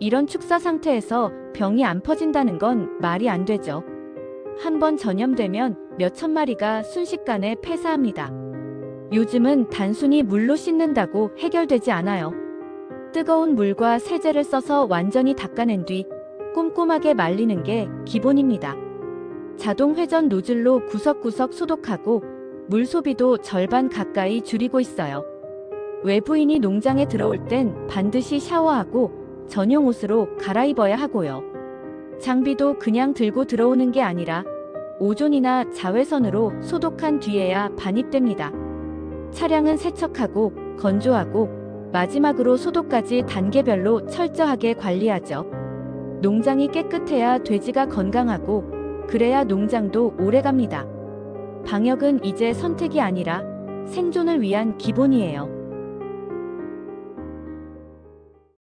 이런 축사 상태에서 병이 안 퍼진다는 건 말이 안 되죠. 한번 전염되면 몇 천 마리가 순식간에 폐사합니다. 요즘은 단순히 물로 씻는다고 해결되지 않아요. 뜨거운 물과 세제를 써서 완전히 닦아낸 뒤 꼼꼼하게 말리는 게 기본입니다. 자동 회전 노즐로 구석구석 소독하고 물 소비도 절반 가까이 줄이고 있어요. 외부인이 농장에 들어올 땐 반드시 샤워하고 전용 옷으로 갈아입어야 하고요. 장비도 그냥 들고 들어오는 게 아니라 오존이나 자외선으로 소독한 뒤에야 반입됩니다. 차량은 세척하고 건조하고 마지막으로 소독까지 단계별로 철저하게 관리하죠. 농장이 깨끗해야 돼지가 건강하고 그래야 농장도 오래 갑니다. 방역은 이제 선택이 아니라 생존을 위한 기본이에요.